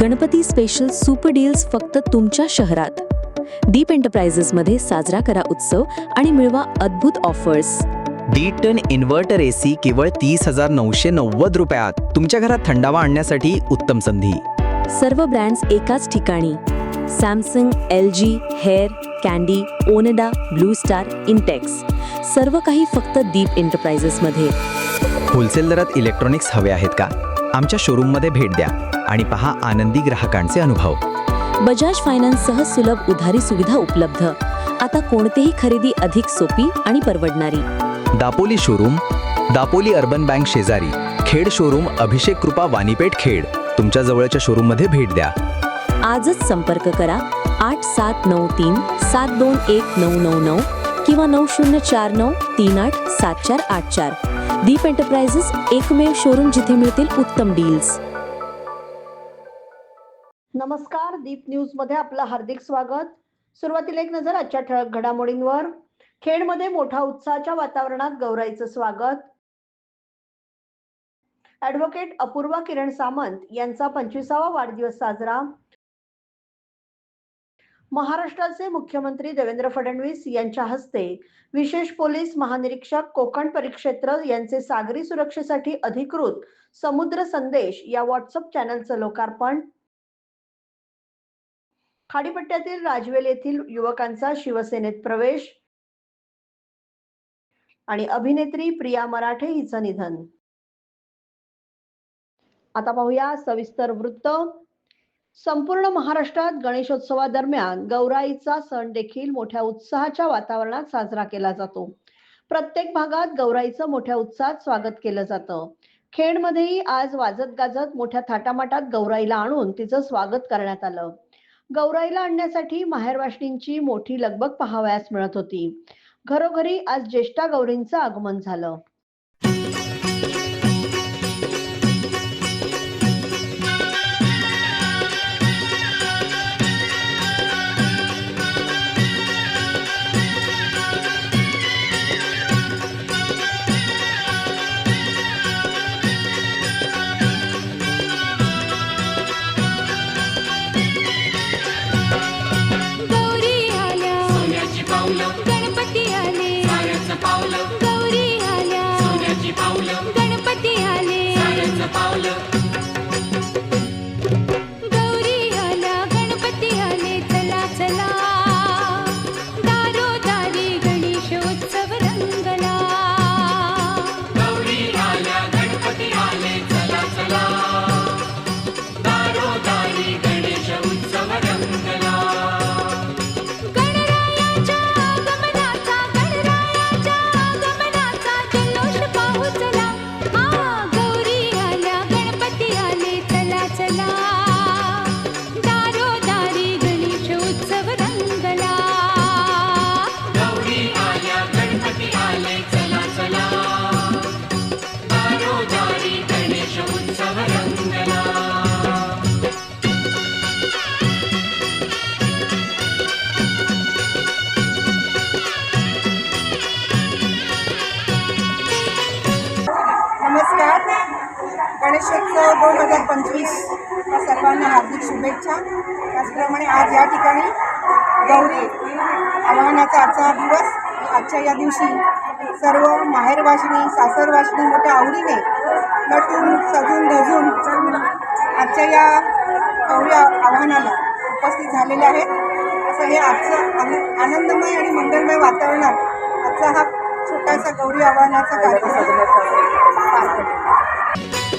Ganpati special super deals फक्त तुमच्या शहरात. दीप एंटरप्राइजेसमध्ये साजरा करा उत्सव आणि मिळवा अद्भुत ऑफर्स डी टन इन्व्हर्टर एसी केवळ तीस हजार नऊशे नव्वद रुपयात. तुमच्या घरात थंडावा आणण्यासाठी उत्तम संधी. सर्व ब्रँड्स एकाच ठिकाणी. Samsung L G Haier Candy Onida Blue Star Intex सर्व काही फक्त दीप एंटरप्राइजेसमध्ये होलसेल दरात इलेक्ट्रॉनिक्स हवे आहेत का? आमच्या शोरूममध्ये भेट द्या आणि पहा आनंदी ग्राहकांचे अनुभव. बजाज फायनान्ससह सुलभ उधारी सुविधा उपलब्ध. आता कोणतीही खरेदी अधिक सोपी आणि परवडणारी. Dapoli showroom Dapoli urban bank शेजारी खेड शोरूम अभिषेक कृपा वाणीपेठ खेड. तुमच्या जवळच्या शोरूममध्ये भेट द्या. आजच संपर्क करा आठ सात नऊ तीन सात दोन एक नऊ नऊ नऊ किंवा नऊ शून्य चार नऊ तीन आठ सात चार आठ चार. दीप एंटरप्राइजेस एकमेव शोरूम जिथे मिळतील उत्तम डील्स नमस्कार दीप न्यूजमध्ये आपलं हार्दिक स्वागत. सुरुवातीला एक नजर आजच्या ठळक घडामोडींवर. खेडमध्ये मोठ्या उत्साहाच्या वातावरणात गौराईचं स्वागत. ऍडव्होकेट अपूर्वा किरण सामंत यांचा पंचवीसावा वाढदिवस साजरा. महाराष्ट्राचे मुख्यमंत्री देवेंद्र फडणवीस यांच्या हस्ते विशेष पोलीस महानिरीक्षक कोकण परिक्षेत्र यांचे सागरी सुरक्षेसाठी अधिकृत समुद्र संदेश या व्हॉट्सअप चॅनलचं लोकार्पण. खाडीपट्ट्यातील राजवेल येथील युवकांचा शिवसेनेत प्रवेश. आणि अभिनेत्री प्रिया मराठे हिचं निधन. आता पाहूया सविस्तर वृत्त. संपूर्ण महाराष्ट्रात गणेशोत्सवादरम्यान गौराईचा सण देखील मोठ्या उत्साहाच्या वातावरणात साजरा केला जातो. प्रत्येक भागात गौराईचं मोठ्या उत्साहात स्वागत केलं जातं. खेडमध्येही आज वाजत गाजत मोठ्या थाटामाटात गौराईला आणून तिचं स्वागत करण्यात आलं. गौराईला आणण्यासाठी माहेरवाशिणींची मोठी लगबग पाहावयास मिळत होती. घरोघरी आज ज्येष्ठा गौरींचं आगमन झालं. गणेशोत्सव दोन हजार पंचवीस या सर्वांना हार्दिक शुभेच्छा. त्याचप्रमाणे आज या ठिकाणी गौरी आवाहनाचा आजचा दिवस. आजच्या या दिवशी सर्व माहेरवाशिनी सासरवाशिनी मोठ्या आवडीने नटून सजून धजून आजच्या या गौरी आव्हानाला उपस्थित झालेले आहेत. असं हे आजचं आन- आनंदमय आणि मंगलमय वातावरणात आजचा हा छोटासा गौरी आव्हानाचा कार्यक्रम. पार पडला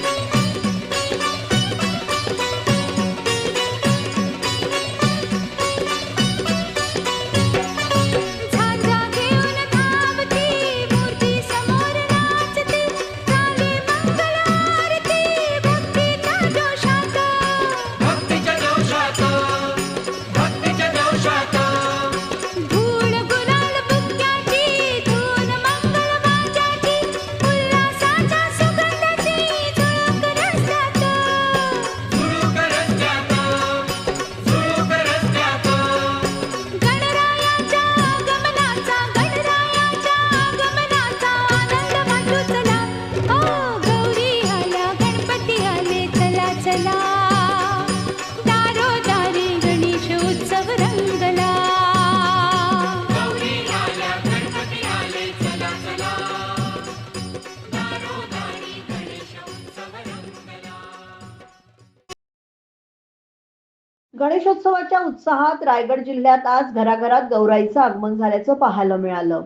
उत्साहात रायगड जिल्ह्यात आज घराघरात गौराईचं आगमन झाल्याचं पाहायला मिळालं.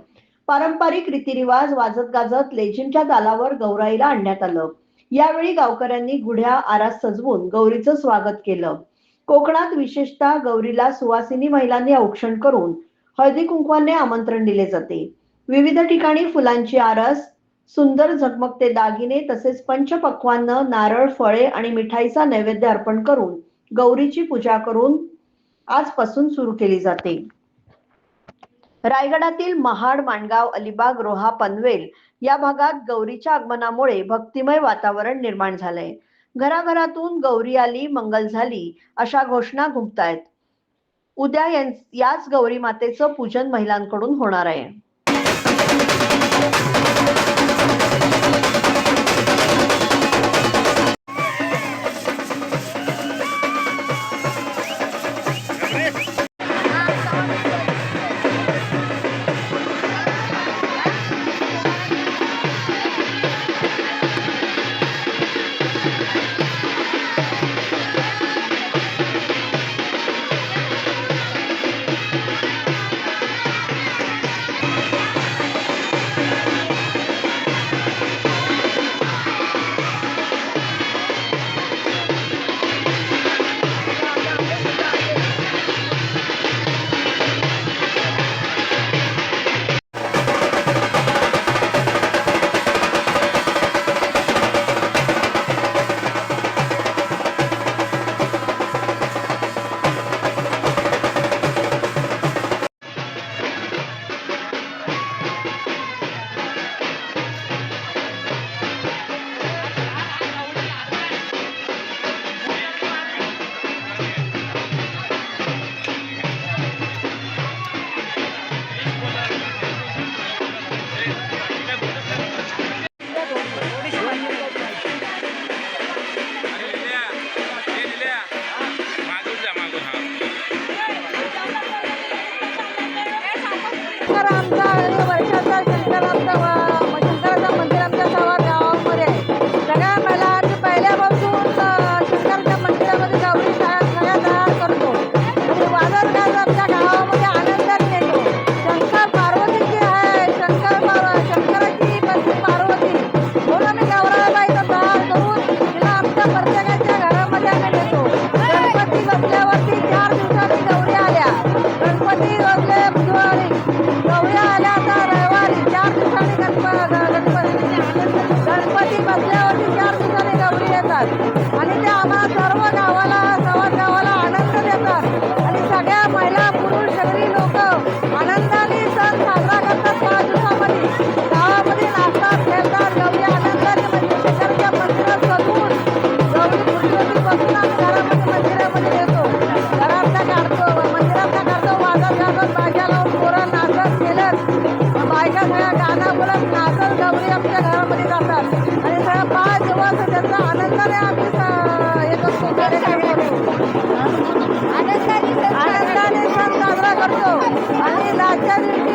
पारंपरिक रीतिरिवाज वाजत गाजत लेझिमच्या तालावर गौराईला आणण्यात आलं. यावेळी गावकऱ्यांनी गुढ्या आरास सजवून गौरीचं स्वागत केलं. कोकणात विशेषतः गौरीला सुवासिनी महिलांनी औक्षण करून हळदी कुंकवाने आमंत्रण दिले जाते. विविध ठिकाणी फुलांची आरस सुंदर झगमगते दागिने तसेच पंचपक्वांना नारळ फळे आणि मिठाईचा नैवेद्य अर्पण करून गौरीची पूजा करून आजपासून सुरू केली जाते. रायगडातील महाड माणगाव अलिबाग रोहा पनवेल या भागात गौरीच्या आगमनामुळे भक्तिमय वातावरण निर्माण झालंय. घराघरातून गौरी आली मंगल झाली अशा घोषणा घुमतायत. उद्या याच गौरी मातेचं पूजन महिलांकडून होणार आहे.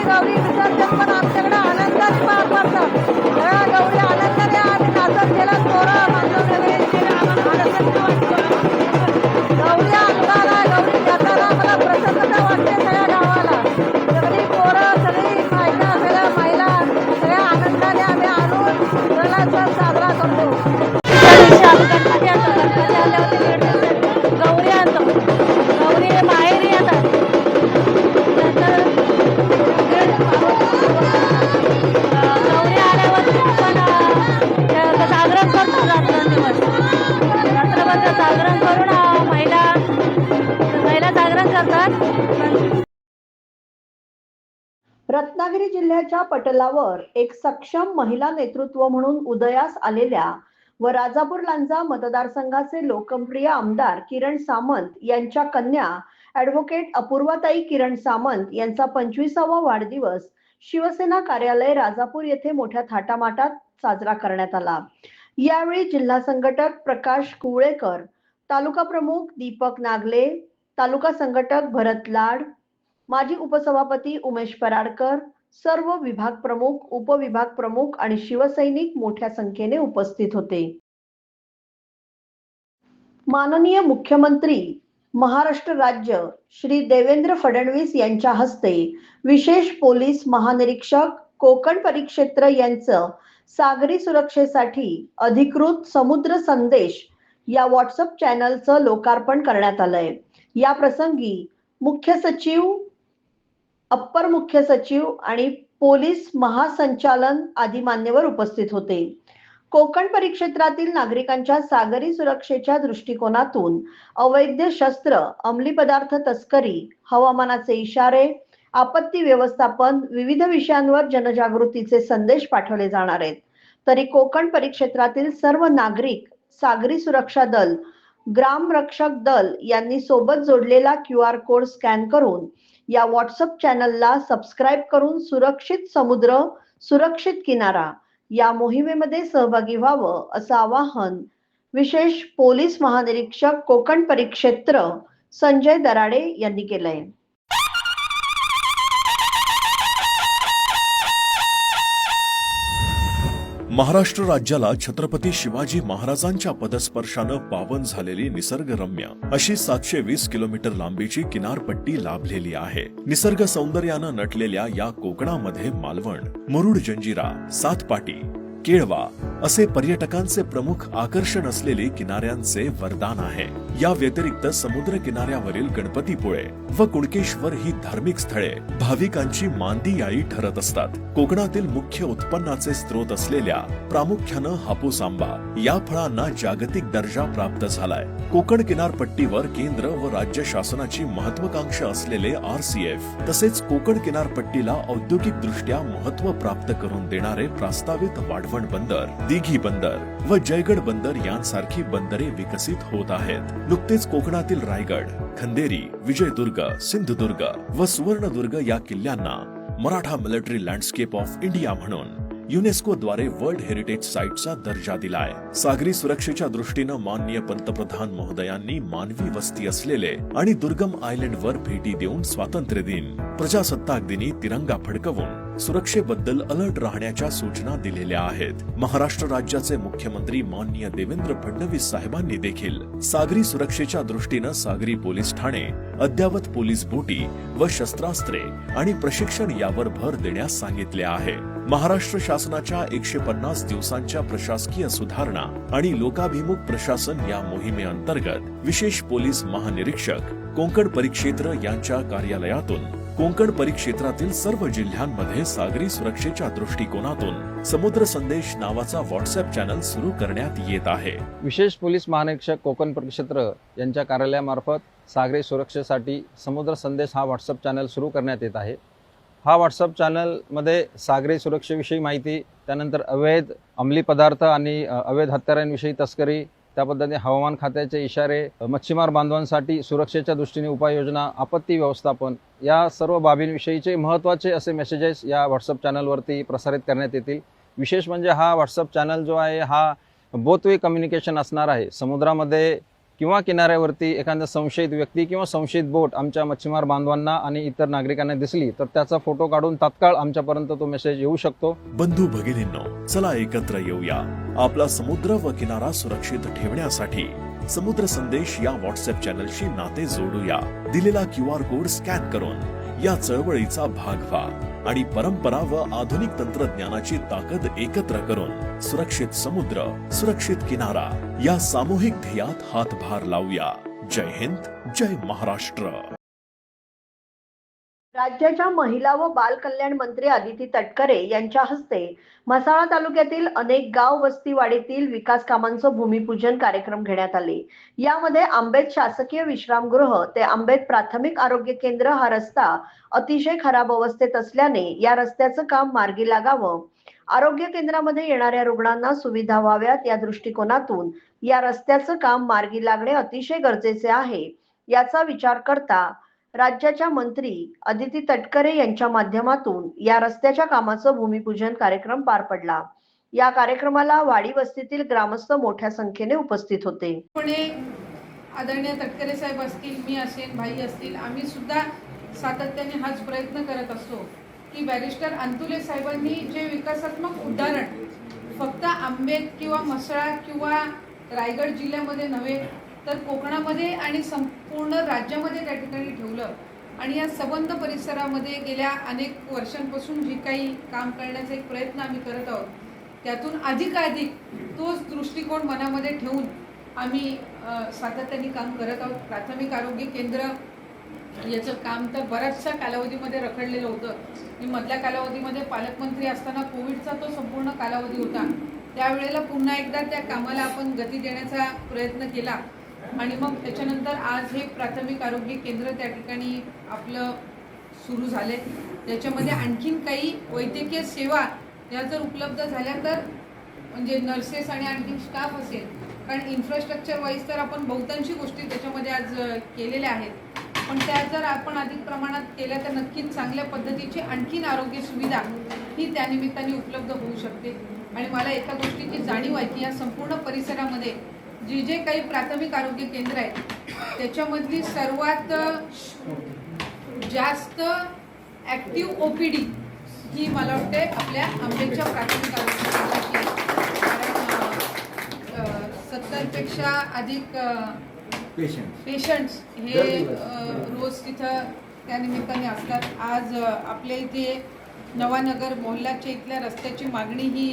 लास्टच्या दिवशी गौरी विसर्जन पण आमच्याकडे पटलावर एक सक्षम महिला नेतृत्व म्हणून उदयास आलेल्या व राजापूर लांजा मतदारसंघाचे लोकप्रिय आमदार किरण सामंत यांच्या कन्या ऍडव्होकेट अपूर्वाताई किरण सामंत यांचा पंचवीसावा वाढदिवस शिवसेना कार्यालय राजापूर येथे मोठ्या थाटामाटात साजरा करण्यात आला. यावेळी जिल्हा संघटक प्रकाश कुवळेकर तालुका प्रमुख दीपक नागले तालुका संघटक भरत लाड माजी उपसभापती उमेश पराडकर सर्व विभाग प्रमुख उपविभाग प्रमुख आणि शिवसैनिक मोठ्या संख्येने उपस्थित होते. माननीय मुख्यमंत्री महाराष्ट्र राज्य श्री देवेंद्र फडणवीस यांच्या हस्ते विशेष पोलीस महानिरीक्षक कोकण परिक्षेत्र यांचं सागरी सुरक्षेसाठी अधिकृत समुद्र संदेश या व्हॉट्सअप चॅनलचं लोकार्पण करण्यात आलंय. या प्रसंगी मुख्य सचिव अप्पर मुख्य सचिव आणि पोलीस महासंचालन आदी मान्यवर उपस्थित होते. कोकण परिक्षेत्रातील नागरिकांच्या सागरी सुरक्षेच्या दृष्टिकोनातून अवैध शस्त्र अंमली पदार्थ तस्करी हवामानाचे इशारे आपत्ती व्यवस्थापन विविध विषयांवर जनजागृतीचे संदेश पाठवले जाणार आहेत. तरी कोकण परिक्षेत्रातील सर्व नागरिक सागरी सुरक्षा दल ग्राम रक्षक दल यांनी सोबत जोडलेला क्यू आर कोड स्कॅन करून या व्हॉट्सअप चॅनलला सबस्क्राईब करून सुरक्षित समुद्र सुरक्षित किनारा या मोहिमेमध्ये सहभागी व्हावं असं आवाहन विशेष पोलीस महानिरीक्षक कोकण परिक्षेत्र संजय दराडे यांनी केलंय. महाराष्ट्र राज्याला छत्रपती शिवाजी महाराजांच्या पदस्पर्शानं पावन झालेली निसर्गरम्य. अशी सातशे वीस किलोमीटर लांबीची किनारपट्टी लाभलेली आहे. निसर्ग सौंदर्यानं नटलेल्या या कोकणामध्ये मालवण मुरुड जंजिरा सातपाटी केळवा असे पर्यटकांचे प्रमुख आकर्षण असलेले किनाऱ्यांचे वरदान आहे. या व्यतिरिक्त समुद्र किनाऱ्यावरील गणपतीपुळे व कुणकेश्वर ही धार्मिक स्थळे भाविकांची मांदियाळी ठरत असतात. कोकणातील मुख्य उत्पन्नाचे स्रोत असलेल्या प्रामुख्यानं हापूस आंबा या फळांना जागतिक दर्जा प्राप्त झालाय. कोकण किनारपट्टीवर केंद्र व राज्य शासनाची महत्वाकांक्षा असलेले आरसीएफ तसेच कोकण किनारपट्टीला औद्योगिक दृष्ट्या महत्त्व प्राप्त करून देणारे प्रस्तावित वाढवण बंदर दिघी बंदर व जयगड बंदर यांसारखी बंदरे विकसित होत आहेत. नुकतेच कोकणातील रायगड खंदेरी विजयदुर्ग सिंधुदुर्ग व सुवर्णदुर्ग या किल्ल्यांना Maratha military landscape of India म्हणून युनेस्को द्वारे वर्ल्ड हेरिटेज साईटचा दर्जा दिलाय. सागरी सुरक्षेच्या दृष्टीनं माननीय पंतप्रधान महोदयांनी मानवी वस्ती असलेले आणि दुर्गम आयलंडवर भेटी देऊन स्वातंत्र्य दिन प्रजासत्ताक दिनी तिरंगा फडकवून सुरक्षेबद्दल अलर्ट राहण्याच्या सूचना दिलेल्या आहेत. महाराष्ट्र राज्याचे मुख्यमंत्री माननीय देवेंद्र फडणवीस साहेबांनी देखील सागरी सुरक्षेच्या दृष्टीनं सागरी पोलीस ठाणे अद्यावत पोलीस बोटी व शस्त्रास्त्रे आणि प्रशिक्षण यावर भर देण्यास सांगितले आहे. महाराष्ट्र शासनाच्या एकशे पन्नास दिवसांच्या प्रशासकीय सुधारणा आणि लोकाभिमुख प्रशासन या मोहिमेअंतर्गत विशेष पोलीस महानिरीक्षक कोकण परिक्षेत्र यांच्या कार्यालयातून कोकण परिक्षेत्रातील सर्व जिल्ह्यांमध्ये सागरी सुरक्षेच्या दृष्टिकोनातून समुद्र संदेश नावाचा व्हॉट्सअप चॅनल सुरू करण्यात येत आहे. विशेष पोलीस महानिरीक्षक कोकण परिक्षेत्र यांच्या कार्यालयामार्फत सागरी सुरक्षेसाठी समुद्र संदेश हा व्हॉट्सअप चॅनल सुरू करण्यात येत आहे. हा व्हॉट्सअप चॅनलमध्ये सागरी सुरक्षेविषयी माहिती त्यानंतर अवैध अंमली पदार्थ आणि अवैध हत्यारांविषयी तस्करी त्या पद्धतीने हवामान खात्याचे इशारे मच्छीमार बांधवांसाठी सुरक्षेच्या दृष्टीने उपाययोजना आपत्ती व्यवस्थापन या सर्व बाबींविषयीचे महत्त्वाचे असे मेसेजेस या व्हॉट्सअप चॅनलवरती प्रसारित करण्यात येतील. विशेष म्हणजे हा व्हॉट्सअप चॅनल जो आहे हा बोथवे कम्युनिकेशन असणार आहे. समुद्रामध्ये किंवा किनाऱ्यावरती एखादा संशयित व्यक्ती किंवा संशयित बोट आमच्या मच्छीमार बांधवांना आणि इतर नागरिकांना दिसली तर त्याचा फोटो काढून तात्काळ आमच्यापर्यंत तो मेसेज येऊ शकतो. बंधू भगिनींनो चला एकत्र येऊया. आपला समुद्र व किनारा सुरक्षित ठेवण्यासाठी समुद्र संदेश या व्हॉट्सअप चॅनलशी नाते जोडूया. दिलेला क्यू आर कोड स्कॅन करून या चळवळीचा भाग व्हा. आणि परंपरा व आधुनिक तंत्रज्ञानाची ताकद एकत्र करून सुरक्षित समुद्र सुरक्षित किनारा या सामूहिक ध्येयात हातभार लावूया. जय हिंद जय महाराष्ट्र. राज्याच्या महिला व बाल कल्याण मंत्री आदिती तटकरे यांच्या हस्ते म्हसाळा तालुक्यातील अनेक गाव वस्तीवाडीतील विकास कामांचं भूमिपूजन कार्यक्रम घेण्यात आले. यामध्ये आंबेत शासकीय विश्रामगृह ते आंबेत प्राथमिक आरोग्य केंद्र हा रस्ता अतिशय खराब अवस्थेत असल्याने या रस्त्याचं काम मार्गी लागावं. आरोग्य केंद्रामध्ये येणाऱ्या रुग्णांना सुविधा व्हाव्यात या दृष्टिकोनातून या रस्त्याचं काम मार्गी लागणे अतिशय गरजेचे आहे. याचा विचार करता राज्याच्या मंत्री अदिती तटकरे यांच्या माध्यमातून या रस्त्याच्या कामाचं भूमिपूजन कार्यक्रम पार पडला. या कार्यक्रमाला वाडी वस्तीतील ग्रामस्थ मोठ्या संख्येने उपस्थित होते. पुणे आदरणीय तटकरे साहेब असतील मी असेल भाई असतील आम्ही सुद्धा सातत्याने हाच प्रयत्न करत असतो की बॅरिस्टर अंतुले साहेबांनी जे विकासात्मक उदाहरण फक्त आंबेत किंवा म्हसळा किंवा रायगड जिल्ह्यामध्ये नव्हे तर कोकणामध्ये आणि संपूर्ण राज्यामध्ये त्या ठिकाणी ठेवलं. आणि या सबंध परिसरामध्ये गेल्या अनेक वर्षांपासून जी काही काम करण्याचा एक प्रयत्न आम्ही करत आहोत त्यातून अधिकाधिक तोच दृष्टिकोन मनामध्ये ठेवून आम्ही सातत्याने काम करत आहोत. प्राथमिक आरोग्य केंद्र याचं काम तर बऱ्याचशा कालावधीमध्ये रखडलेलं होतं. मी मधल्या कालावधीमध्ये पालकमंत्री असताना कोविडचा तो संपूर्ण कालावधी होता. त्यावेळेला पुन्हा एकदा त्या कामाला आपण गती देण्याचा प्रयत्न केला. आणि मग त्याच्यानंतर आज हे प्राथमिक आरोग्य केंद्र त्या ठिकाणी आपलं सुरू झाले. त्याच्यामध्ये आणखीन काही वैद्यकीय सेवा या जर उपलब्ध झाल्या तर म्हणजे नर्सेस आणि आणखी स्टाफ असेल. कारण इन्फ्रास्ट्रक्चर वाईज तर आपण बहुतांशी गोष्टी त्याच्यामध्ये आज केलेल्या आहेत. पण त्या जर आपण अधिक प्रमाणात केल्या तर नक्कीच चांगल्या पद्धतीची आणखीन आरोग्य सुविधा ही त्यानिमित्ताने उपलब्ध होऊ शकते. आणि मला एका गोष्टीची जाणीव आहे की या संपूर्ण परिसरामध्ये जे जे काही प्राथमिक आरोग्य केंद्र आहेत त्याच्यामधली सर्वात जास्त ॲक्टिव्ह ओ पी डी ही मला वाटते आपल्या आंबेच्या प्राथमिक आरोग्य केंद्राची. कारण सत्तरपेक्षा अधिक पेशंट्स हे रोज तिथं त्या निमित्ताने असतात. आज आपल्या इथे नवानगर मोहल्लाच्या इथल्या रस्त्याची मागणी ही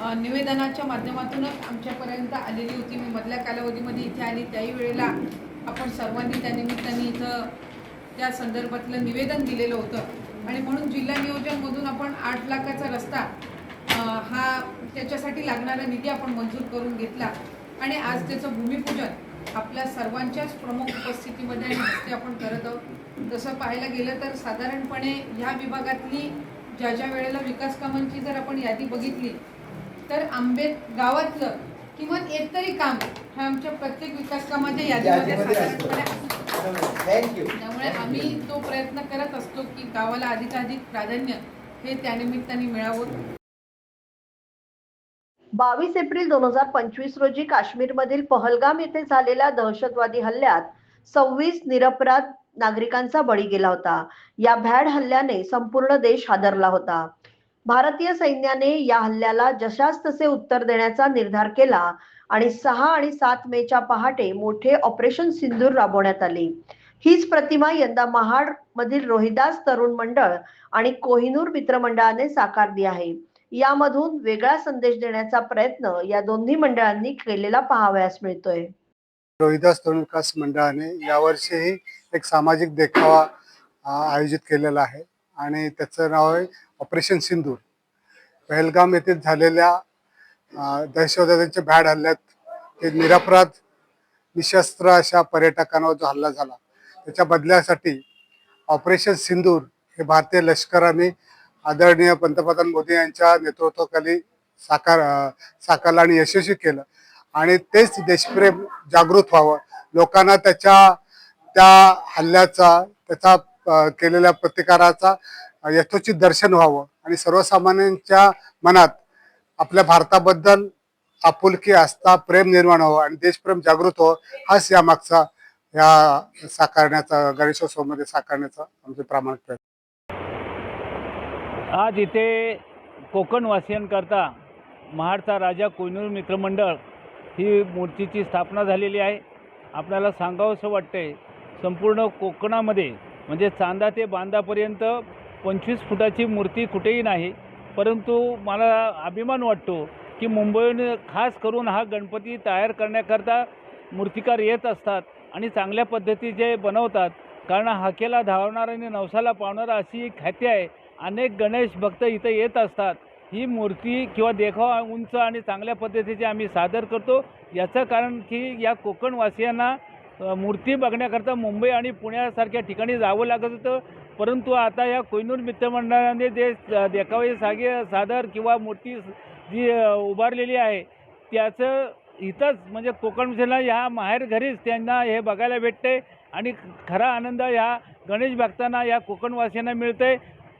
निवेदनाच्या माध्यमातूनच आमच्यापर्यंत आलेली होती. मी मधल्या कालावधीमध्ये इथे आली. त्याही वेळेला आपण सर्वांनी त्या निमित्ताने इथं त्या संदर्भातलं निवेदन दिलेलं होतं. आणि म्हणून जिल्हा नियोजनमधून आपण आठ लाखाचा रस्ता हा त्याच्यासाठी लागणारा निधी आपण मंजूर करून घेतला. आणि आज त्याचं भूमिपूजन आपल्या सर्वांच्याच प्रमुख उपस्थितीमध्ये आणि हस्ते आपण करत आहोत. तसं पाहायला गेलं तर साधारणपणे ह्या विभागातली ज्या ज्या वेळेला विकास कामांची जर आपण यादी बघितली तर आंबेत गावातलं किमान एक तरी काम हे आमच्या प्रत्येक विकास कामाच्या यादीमध्ये साधारणपणे. त्यामुळे आम्ही तो प्रयत्न करत असतो की गावाला अधिकाधिक प्राधान्य हे त्यानिमित्ताने मिळावं. बावीस एप्रिल दोन हजार पंचवीस रोजी काश्मीरमधील पहलगाम येथे झालेल्या दहशतवादी हल्ल्यात सव्वीस निरपराध नागरिकांचा बळी गेला होता. या भ्याड हल्ल्याने संपूर्ण देश हादरला होता. भारतीय सैन्याने या हल्ल्याला जशास तसे उत्तर देण्याचा निर्धार केला आणि सहा आणि सात मेच्या पहाटे मोठे ऑपरेशन सिंदूर राबवण्यात आले. हीच प्रतिमा यंदा महाड मधील रोहिदास तरुण मंडळ आणि कोहिनूर मित्रमंडळाने साकारली आहे. यामधून वेगळा संदेश देण्याचा प्रयत्न या दोन्ही मंडळांनी केलेला पाहावयास मिळतोय. रोहिदास तरुण विकास मंडळाने यावर्षीही एक सामाजिक देखावा आयोजित केलेला आहे. आणि त्याचं नाव आहे ऑपरेशन सिंदूर. पहलगाम येथे झालेल्या दहशतवाद्यांच्या भ्याड हल्ल्यात हे निरपराध निशस्त्र अशा पर्यटकांवर जो हल्ला झाला त्याच्या बदल्यासाठी ऑपरेशन सिंदूर हे भारतीय लष्कराने आदरणीय पंतप्रधान मोदी यांच्या नेतृत्वाखाली साकार साकारला साकारलं आणि यशस्वी केलं. आणि तेच देशप्रेम जागृत व्हावं. लोकांना त्याच्या त्या हल्ल्याचा त्याचा केलेल्या प्रतिकाराचा यथोचित दर्शन व्हावं. आणि सर्वसामान्यांच्या मनात आपल्या भारताबद्दल आपुलकी आस्था प्रेम निर्माण व्हावं आणि देशप्रेम जागृत व्हावं हाच यामागचा या साकारण्याचा गणेशोत्सवामध्ये साकारण्याचा आमचे प्रामाणिक प्रयत्न. आज इथे कोकणवासियांकरता महाडचा राजा कोयनूर मित्रमंडळ ही मूर्तीची स्थापना झालेली आहे. आपल्याला सांगावंसं वाटतंय संपूर्ण कोकणामध्ये म्हणजे चांदा ते बांदापर्यंत पंचवीस फुटाची मूर्ती कुठेही नाही. परंतु मला अभिमान वाटतो की मुंबईने खास करून हा गणपती तयार करण्याकरता मूर्तिकार येत असतात आणि चांगल्या पद्धतीचे बनवतात. कारण हाकेला धावणारा आणि नवसाला पावणारा अशी एक ख्याती आहे. अनेक गणेश भक्त इथं येत असतात. ही मूर्ती किंवा देखावा उंच आणि चांगल्या पद्धतीचे आम्ही सादर करतो. याचं कारण की या कोकणवासियांना मूर्ती बघण्याकरता मुंबई आणि पुण्यासारख्या ठिकाणी जावं लागत होतं. परंतु आता या कोयनूर मित्रमंडळाने जे देखावे सागे सादर किंवा मोठी जी उभारलेली आहे त्याचं इथंच म्हणजे कोकणवासियांना ह्या माहेर घरीच त्यांना हे बघायला भेटते आणि खरा आनंद ह्या गणेश भक्तांना या कोकणवासियांना मिळते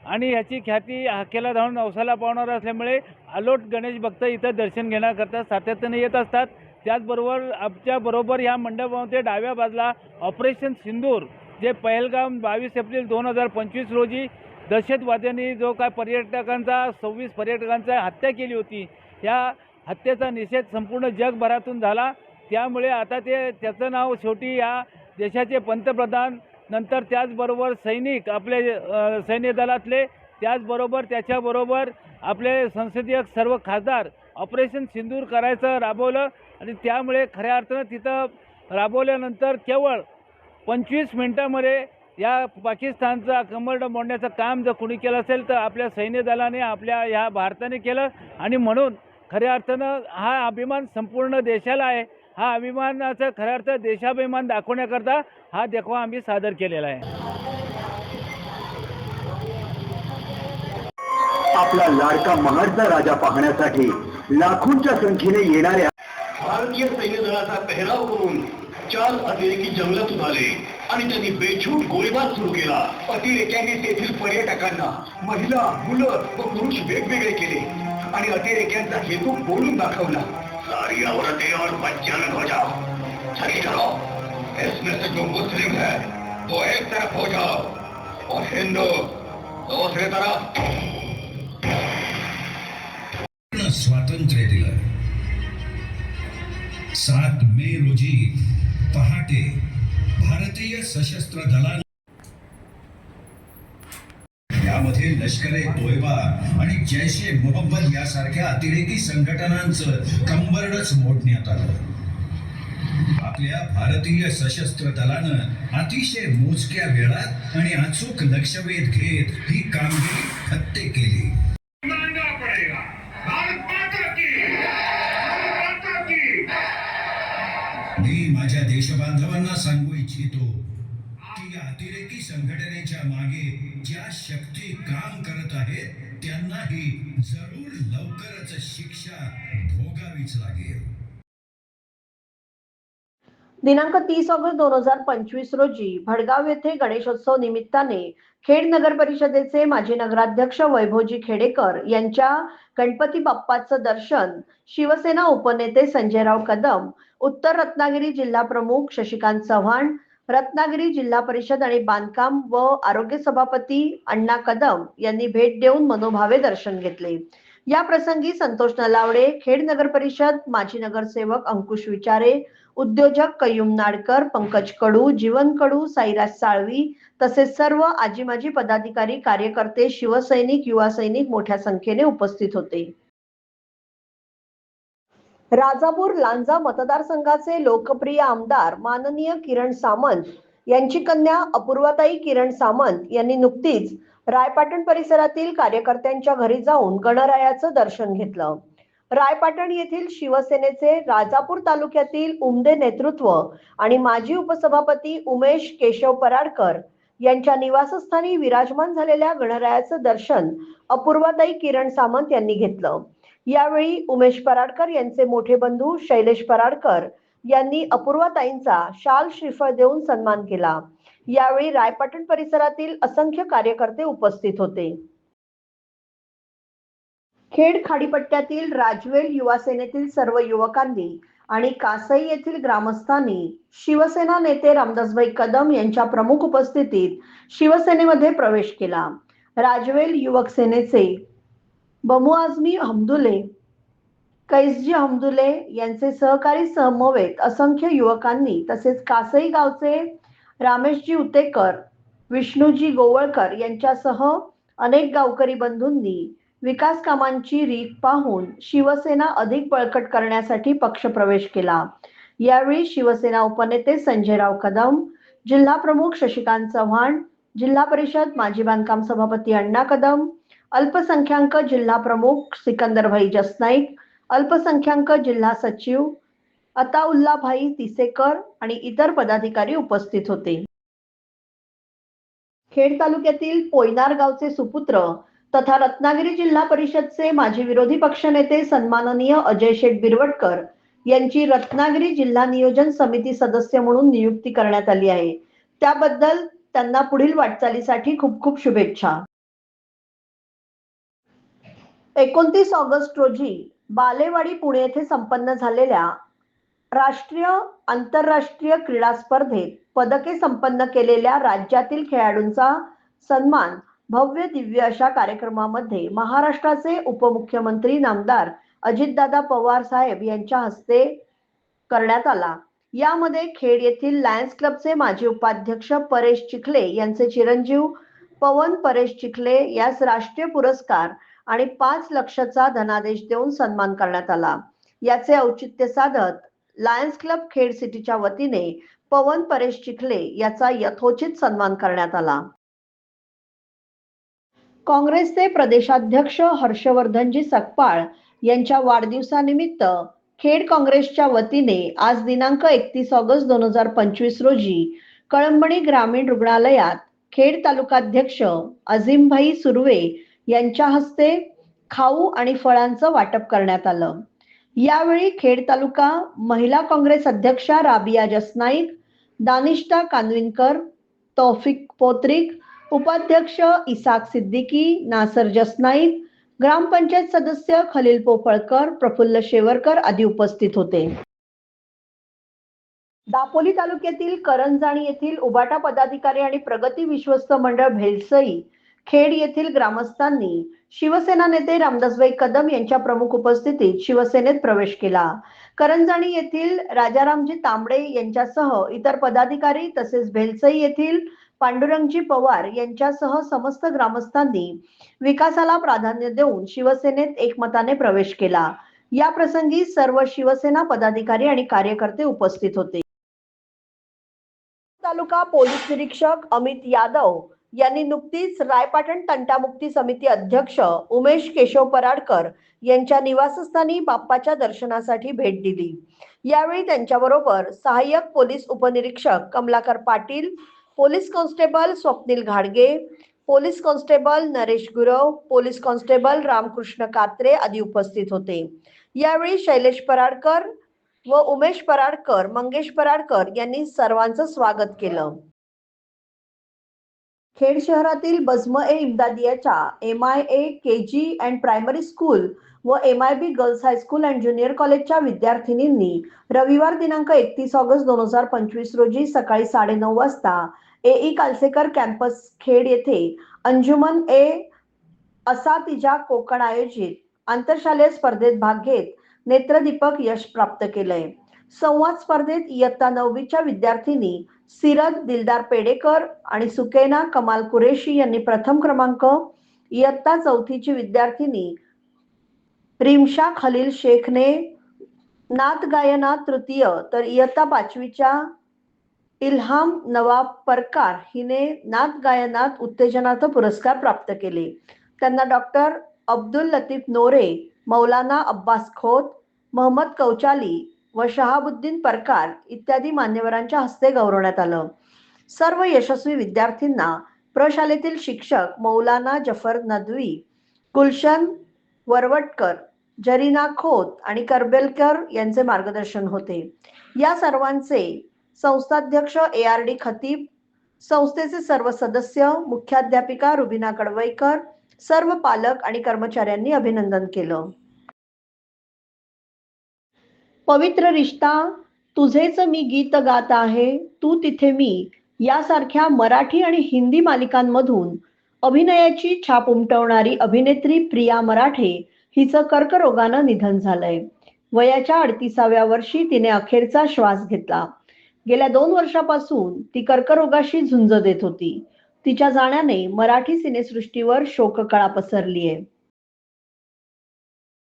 आणि ह्याची ख्याती हाकेला धावून अवसाला पावणार असल्यामुळे अलोट गणेश भक्त इथं दर्शन घेण्याकरता सातत्याने येत असतात. त्याचबरोबर आमच्याबरोबर ह्या मंडपामध्ये डाव्या बाजूला ऑपरेशन सिंदूर जे पहलगाम बावीस एप्रिल दोन हजार पंचवीस रोजी दहशतवाद्यांनी जो काय पर्यटकांचा सव्वीस पर्यटकांचा हत्या केली होती या हत्येचा निषेध संपूर्ण जगभरातून झाला. त्यामुळे आता ते त्याचं नाव शेवटी या देशाचे पंतप्रधान नंतर त्याचबरोबर सैनिक आपले सैन्य दलातले त्याचबरोबर त्याच्याबरोबर आपले संसदीय सर्व खासदार ऑपरेशन सिंदूर करायचं राबवलं. आणि त्यामुळे खऱ्या अर्थानं तिथं राबवल्यानंतर केवळ पंचवीस मिनटामध्ये या पाकिस्तानचा कमरड मोडण्याचं काम जर कोणी केलं असेल तर आपल्या सैन्य दलाने आपल्या ह्या भारताने केलं. आणि म्हणून खऱ्या अर्थानं हा अभिमान संपूर्ण देशाला आहे. हा अभिमानाचा खऱ्या अर्थ देशाभिमान दाखवण्याकरता हा देखावा आम्ही सादर केलेला आहे. आपला लाडका महाडचा राजा पाहण्यासाठी लाखोंच्या संख्येने येणाऱ्या भारतीय सैन्य दलाचा पेहराव करून चार अतिरेकी जंगलातून आले आणि त्यांनी बेछूट गोळीबार सुरू केला. अतिरेक्यांनी तेथील पर्यटकांना, महिला, मुलं व पुरुष वेगवेगळे केले आणि अतिरेक्यांचा हेतू बोलून दाखवला. सारी औरतें और बच्चन हो जाओ सही करो इसमें से जो मुस्लिम है, वो एक तरफ़ हो जाओ और हिंदू दूसरी तरफ़। स्वातंत्र्य दिलं सात मे रोजी पहाटे भारतीय सशस्त्र दलाने यामध्ये लष्कर ए तोयबा आणि जैश ए मोहम्मद यासारख्या अतिरेकी संघटनांचं कंबरडच मोडण्यात आलं. आपल्या भारतीय सशस्त्र दलानं अतिशय मोजक्या वेळात आणि अचूक लक्षवेध घेत ही कामगिरी हत्ते केली. शक्ती काम करत आहेत त्यांनाही जरूर लवकरच शिक्षा भोगावीच लागेल. दिनांक तीस ऑगस्ट दोन हजार पंचवीस रोजी भडगाव येथे गणेशोत्सव निमित्ताने खेड नगर परिषदेचे माजी नगराध्यक्ष वैभवजी खेडेकर यांच्या गणपती बाप्पाचं दर्शन शिवसेना उपनेते संजयराव कदम उत्तर रत्नागिरी जिल्हा प्रमुख शशिकांत चव्हाण रत्नागिरी जिल्हा परिषद आणि बांधकाम व आरोग्य सभापती अण्णा कदम यांनी भेट देऊन मनोभावे दर्शन घेतले. या प्रसंगी संतोष नलावडे खेड नगर परिषद माजी नगरसेवक अंकुश विचारे उद्योजक कयुम नाडकर पंकज कडू जीवन कडू साईराज साळवी तसेच सर्व आजी माजी पदाधिकारी कार्यकर्ते शिवसैनिक युवा सैनिक मोठ्या संख्येने उपस्थित होते. राजापूर लांजा मतदारसंघाचे लोकप्रिय आमदार माननीय किरण सामंत यांची कन्या अपूर्वाताई किरण सामंत यांनी नुकतीच रायपाटण परिसरातील कार्यकर्त्यांच्या घरी जाऊन गणरायाचं दर्शन घेतलं. रायपाटण येथील शिवसेनेचे राजापूर तालुक्यातील उमदे नेतृत्व आणि माजी उपसभापती उमेश केशव पराडकर यांच्या निवासस्थानी विराजमान झालेल्या गणरायाचं दर्शन अपूर्वाताई किरण सामंत यांनी घेतलं. यावेळी उमेश पराडकर यांचे मोठे बंधू शैलेश पराडकर यांनी अपूर्वाताईंचा शाल श्रीफळ देऊन सन्मान केला. यावेळी रायपाटण परिसरातील असंख्य कार्यकर्ते उपस्थित होते. खेड खाडीपट्ट्यातील राजवेल युवा सेनेतील सर्व युवकांनी आणि कासई येथील ग्रामस्थांनी शिवसेना नेते रामदासभाई कदम यांच्या प्रमुख उपस्थितीत शिवसेनेमध्ये प्रवेश केला. राजवेल युवक सेनेचे बमू आझमी हमदुले कैसजी हमदुले यांचे सहकारी समवेत असंख्य युवकांनी तसेच कासई गावचे रामेशजी उतेकर विष्णूजी गोवळकर यांच्यासह अनेक गावकरी बंधूंनी विकास कामांची रीत पाहून शिवसेना अधिक बळकट करण्यासाठी पक्षप्रवेश केला. यावेळी शिवसेना उपनेते संजयराव कदम जिल्हा प्रमुख शशिकांत चव्हाण जिल्हा परिषद माजी बांधकाम सभापती अण्णा कदम अल्पसंख्याक जिल्हा प्रमुख सिकंदरभाई जसनाईक अल्पसंख्याक जिल्हा सचिव अताउल्लाभाई तिसेकर आणि इतर पदाधिकारी उपस्थित होते. खेड तालुक्यातील पोयनार गावचे सुपुत्र तथा रत्नागिरी जिल्हा परिषदचे माजी विरोधी पक्षनेते सन्माननीय अजय शेठ बिरवटकर यांची रत्नागिरी जिल्हा नियोजन समिती सदस्य म्हणून नियुक्ती करण्यात आली आहे. त्याबद्दल त्यांना पुढील वाटचालीसाठी खूप खूप शुभेच्छा. एकोणतीस ऑगस्ट रोजी बालेवाडी पुणे येथे संपन्न झालेल्या राष्ट्रीय आंतरराष्ट्रीय क्रीडा स्पर्धेत पदके संपन्न केलेल्या राज्यातील खेळाडूंचा सन्मान भव्य दिव्य अशा कार्यक्रमामध्ये महाराष्ट्राचे उपमुख्यमंत्री नामदार अजितदादा पवार साहेब यांच्या हस्ते करण्यात आला. यामध्ये खेड येथील लायन्स क्लबचे माजी उपाध्यक्ष परेश चिखले यांचे चिरंजीव पवन परेश चिखले यास राष्ट्रीय पुरस्कार आणि पाच लक्षचा धनादेश देऊन सन्मान करण्यात आला. याचे औचित्य साधत लायन्स क्लब खेड सिटीच्या वतीने पवन परेश चिखले याचा यथोचित सन्मान करण्यात आला. काँग्रेसचे प्रदेशाध्यक्ष हर्षवर्धनजी सकपाळ यांच्या वाढदिवसानिमित्त खेड काँग्रेसच्या वतीने आज दिनांक एकतीस ऑगस्ट दोन हजार पंचवीस रोजी कळंबणी ग्रामीण रुग्णालयात खेड तालुकाध्यक्ष अझिमभाई सुर्वे यांच्या हस्ते खाऊ आणि फळांचं वाटप करण्यात आलं. यावेळी खेड तालुका महिला काँग्रेस अध्यक्षा राबिया जसनाईक दानिष्ठा कानविनकर तौफिक पोत्रिक उपाध्यक्ष इसाक सिद्दीकी नासर जसनाईक ग्रामपंचायत सदस्य खलील पोफळकर प्रफुल्ल शेवरकर आदी उपस्थित होते. दापोली तालुक्यातील करंजाणी येथील उबाटा पदाधिकारी आणि प्रगती विश्वस्त मंडळ भेलसई खेड येथील ग्रामस्थांनी शिवसेना नेते रामदासभाई कदम यांच्या प्रमुख उपस्थितीत शिवसेनेत प्रवेश केला. करंजाणी येथील राजारामजी तांबडे यांच्यासह इतर पदाधिकारी तसेच भेलसई येथील पांडुरंगजी पवार यांच्यासह समस्त ग्रामस्थांनी विकासाला प्राधान्य देऊन शिवसेनेत एकमताने प्रवेश केला. या प्रसंगी सर्व शिवसेना पदाधिकारी आणि कार्यकर्ते उपस्थित होते. तालुका पोलीस निरीक्षक अमित यादव यांनी नुकतीच रायपाटण तंटामुक्ती समिती अध्यक्ष उमेश केशव पराडकर यांच्या निवासस्थानी बाप्पाच्या दर्शनासाठी भेट दिली. यावेळी त्यांच्याबरोबर सहाय्यक पोलीस उपनिरीक्षक कमलाकर पाटील पोलीस कॉन्स्टेबल स्वप्नील घाडगे police constable Naresh Gurav police constable Ramkrishna Katre आदी उपस्थित होते. यावेळी शैलेश पराडकर व उमेश पराडकर मंगेश पराडकर यांनी सर्वांचं स्वागत केलं. खेड शहरातील Bazm e इमदादियाच्या M I A K G and primary school व M I B girls high school and junior कॉलेजच्या विद्यार्थिनींनी रविवार दिनांक एकतीस ऑगस्ट दोन हजार पंचवीस रोजी सकाळी साडेनऊ वाजता एई कालसेकर कॅम्पस खेड येथे अंजुमन ए असातिजा कोकण आयोजित आंतरशालेय स्पर्धेत भाग घेत नेत्रदीपक यश प्राप्त केलंय. संवाद स्पर्धेत इयत्ता नववीच्या विद्यार्थिनी सिरत दिलदार पेडेकर आणि सुकेना कमाल कुरेशी यांनी प्रथम क्रमांक इयत्ता चौथीची विद्यार्थिनी रिमशा खलील शेखने नात गायनात तृतीय तर इयत्ता पाचवीच्या इल्हाम नवाब परकार हिने नात गायनात उत्तेजनार्थ पुरस्कार प्राप्त केले. त्यांना डॉक्टर अब्दुल लतीफ नोरे मौलाना अब्बास खोत मोहम्मद कौचाली व शहाबुद्दीन परकार इत्यादी मान्यवरांच्या हस्ते गौरवण्यात आलं. सर्व यशस्वी विद्यार्थ्यांना प्रशालेतील शिक्षक मौलाना जफर नदवी गुलशन वरवटकर जरीना खोत आणि करबेलकर यांचे मार्गदर्शन होते. या सर्वांचे संस्थाध्यक्ष ए आर डी खतीब संस्थेचे सर्व सदस्य मुख्याध्यापिका रुबिना कडवईकर सर्व पालक आणि कर्मचाऱ्यांनी अभिनंदन केलं. पवित्र रिश्ता तुझेच मी गीत गात आहे तू तिथे मी. यासारख्या मराठी आणि हिंदी मालिकांमधून अभिनयाची छाप उमटवणारी अभिनेत्री प्रिया मराठे हिचं कर्करोगानं निधन झालंय. वयाच्या अडतीसाव्या वर्षी तिने अखेरचा श्वास घेतला. गेल्या दोन वर्षापासून ती कर्करोगाशी झुंज देत होती. तिच्या जाण्याने मराठी सिनेसृष्टीवर शोककळा पसरली आहे